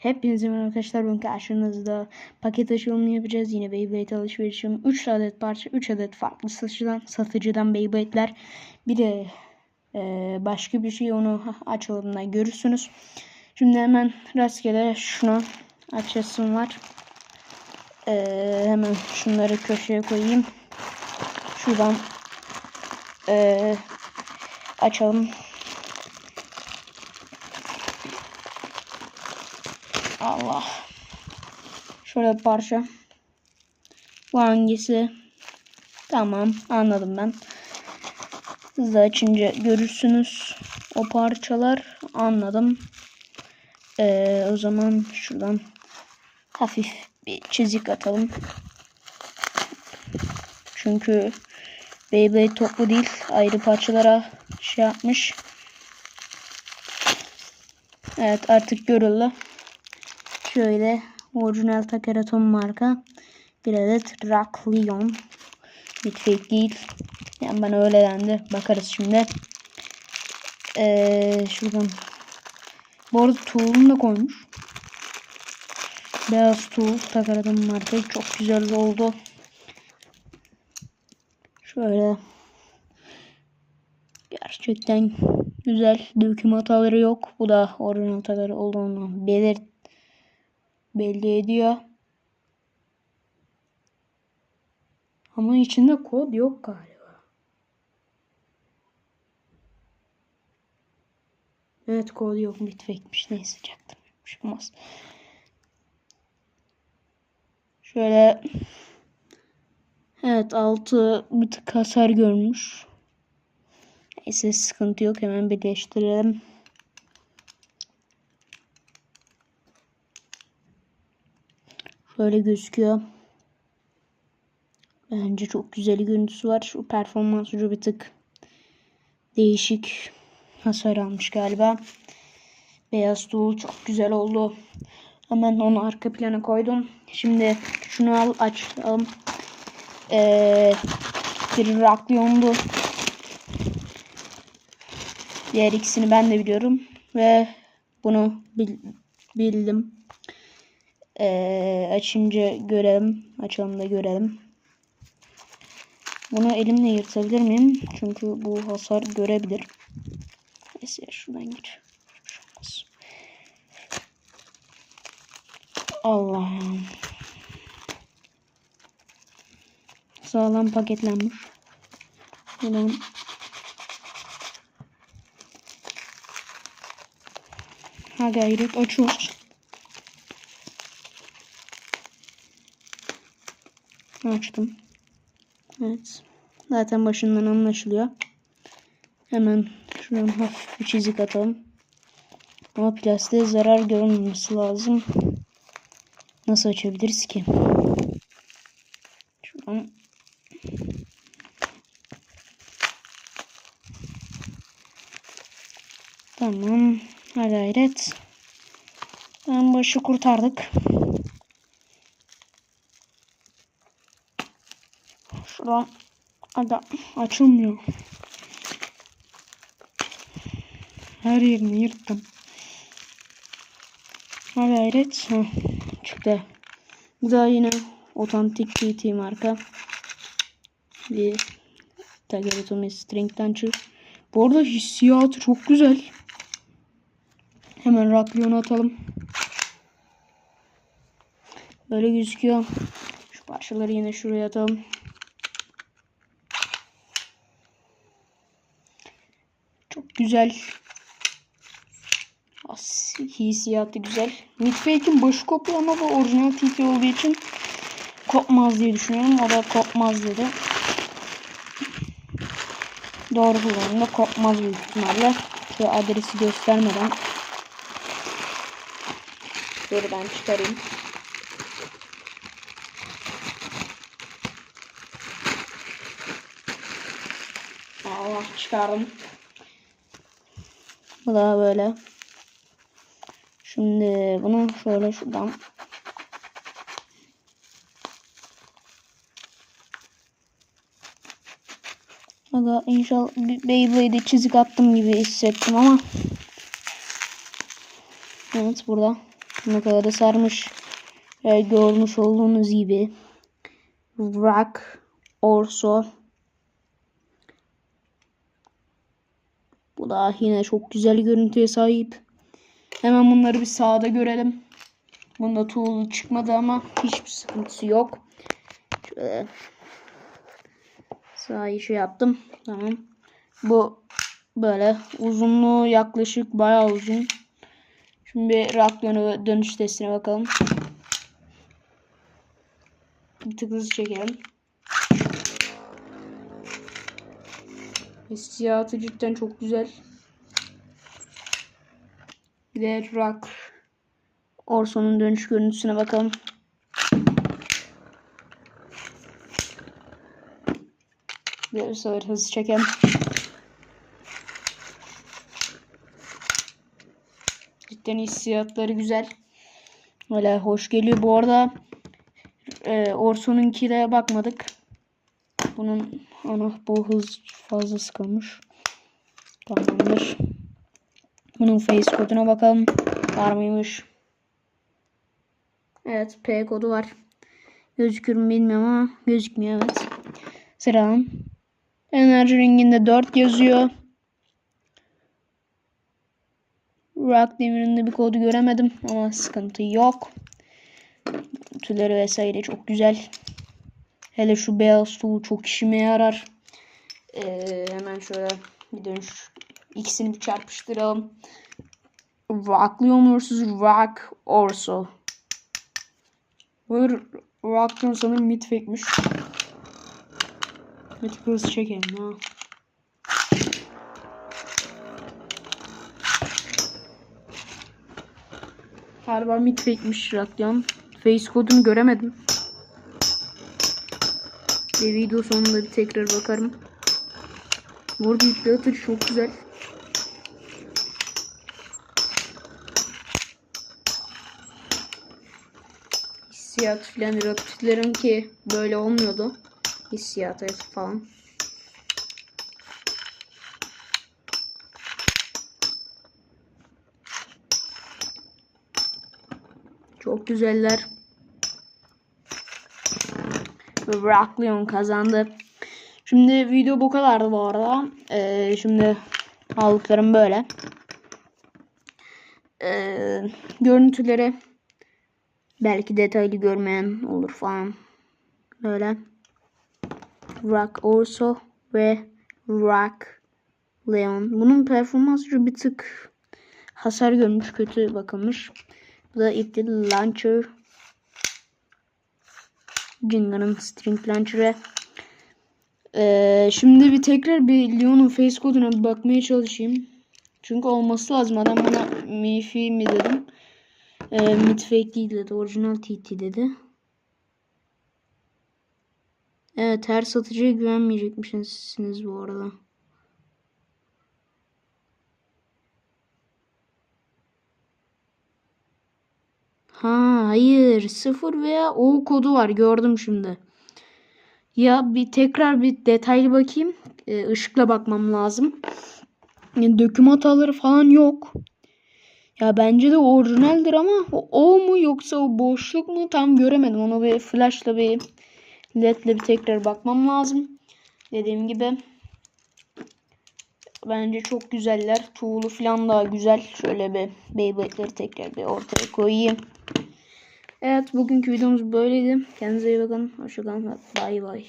Hepinize merhaba arkadaşlar. Bugün karşınızda paket açılımı yapacağız. Yine Beyblade alışverişim. 3 adet parça, 3 adet farklı satıcıdan, satıcıdan Beyblade'ler. Bir de e, başka bir şey onu açılımda görürsünüz. Şimdi hemen rastgele şunu açasım var. E, hemen şunları köşeye koyayım. Şuradan e, açalım. Allah. Şöyle bir parça. Bu hangisi? Tamam anladım ben. Hızlı açınca görürsünüz. O parçalar anladım. Ee, o zaman şuradan hafif bir çizik atalım. Çünkü Beyblade toplu değil. Ayrı parçalara şey yapmış. Evet artık görüldü. Şöyle orijinal Takaraton marka bir adet Rock Leon. Bir fake değil. Yani bana öyle dendi. Bakarız şimdi. Ee, şuradan. Bu arada tuğulunu da koymuş. Beyaz tuğul Takaraton marka. Çok güzel oldu. Şöyle. Gerçekten güzel. Döküm hataları yok. Bu da orijinal hataları olduğunu belirt belli ediyor. Ama içinde kod yok galiba. Evet kod yok. Bitfekmiş. Neyse çaktırmamış. Olmaz. Şöyle Evet altı bir tık hasar görmüş. Neyse sıkıntı yok. Hemen birleştirelim. Şöyle gözüküyor. Bence çok güzel görüntüsü var. Şu performans ucu bir tık değişik hasar almış galiba. Beyaz tuğul çok güzel oldu. Hemen onu arka plana koydum. Şimdi şunu al açalım. Ee, bir rakliyondu. Diğer ikisini ben de biliyorum. Ve bunu bil bildim. Ee, açınca görelim. Açalım da görelim. Bunu elimle yırtabilir miyim? Çünkü bu hasar görebilir. Neyse şuradan gir. Allah'ım. Sağlam paketlenmiş. Buradan Ha gayret açıyoruz. Açtım. Evet. Zaten başından anlaşılıyor. Hemen şuradan hafif bir çizik atalım. Ama plastiğe zarar görünmemesi lazım. Nasıl açabiliriz ki? Şuradan Tamam. Ha gayret. Ben başı kurtardık. Şuradan adam açılmıyor. Her yerini yırttım. Ha gayret. Çıktı. Bu da yine otantik TT marka. Bir Tageratomi String Puncher. Bu arada hissiyatı çok güzel. Hemen Raklion'u atalım. Böyle gözüküyor. Şu parçaları yine şuraya atalım. Çok güzel. As hissiyatı güzel. Midfake'in başı kopuyor ama bu orijinal TT olduğu için kopmaz diye düşünüyorum. O da kopmaz dedi. Doğru kullanımda kopmaz büyük ihtimalle. Şu adresi göstermeden Dur ben çıkarayım. Allah çıkardım. Bu da böyle. Şimdi bunu şöyle şuradan Aga inşallah Beyblade'e çizik attım gibi hissettim ama Evet burada. Ne kadar da sarmış. Ee, görmüş olduğunuz gibi. Rock Orso. Bu da yine çok güzel görüntüye sahip. Hemen bunları bir sağda görelim. Bunda tool çıkmadı ama hiçbir sıkıntısı yok. Şöyle sağı şey yaptım. Tamam. Bu böyle uzunluğu yaklaşık bayağı uzun. Şimdi bir rak dönü dönüş testine bakalım. Bir tık hızlı çekelim. Hissiyatı cidden çok güzel. Bir Orson'un dönüş görüntüsüne bakalım. De sefer hızlı çekelim. Cidden hissiyatları güzel. Böyle hoş geliyor. Bu arada e, Orson'unkine bakmadık. Bunun ana bu hız fazla sıkılmış. Tamamdır. Bunun face koduna bakalım. Var mıymış? Evet P kodu var. Gözükür mü bilmiyorum ama gözükmüyor evet. Sıralan. Enerji ringinde 4 yazıyor. Rock demirinde bir kodu göremedim ama sıkıntı yok. Tüleri vesaire çok güzel. Hele şu beyaz tuğ çok işime yarar. Ee, hemen şöyle bir dönüş ikisini bir çarpıştıralım. Rock Leon vs. Rock Orso. Bu Rock Leon sanırım midfake'miş. Bir tık hızlı çekelim ha. Harbi midfake'miş Rock Leon. Face kodunu göremedim. Ve video sonunda bir tekrar bakarım. Bu arada yüklü atış çok güzel. Hissiyat filan rakiplerin ki böyle olmuyordu. Hissiyatı falan. Çok güzeller. Rock Leon kazandı. Şimdi video bu kadardı bu arada. Ee, şimdi aldıklarım böyle. Ee, görüntüleri belki detaylı görmeyen olur falan. Böyle. Rock Orso ve Rock Leon. Bunun performansı bir tık hasar görmüş, kötü bakılmış. Bu da iptal launcher. Jinga'nın string launcher'ı. Ee, şimdi bir tekrar bir Leon'un face koduna bakmaya çalışayım. Çünkü olması lazım. Adam bana Mifi mi dedim. Ee, mid fake değil dedi. Orijinal TT dedi. Evet her satıcıya güvenmeyecekmişsiniz bu arada. Ha hayır. Sıfır veya O kodu var. Gördüm şimdi. Ya bir tekrar bir detaylı bakayım. Ee, ışıkla bakmam lazım. Yani döküm hataları falan yok. Ya bence de orijinaldir ama o, o mu yoksa o boşluk mu tam göremedim. Onu bir flashla bir ledle bir tekrar bakmam lazım. Dediğim gibi bence çok güzeller. Tuğlu falan daha güzel. Şöyle bir Beyblade'leri tekrar bir ortaya koyayım. Evet bugünkü videomuz böyleydi. Kendinize iyi bakın. Hoşçakalın. Bay bay.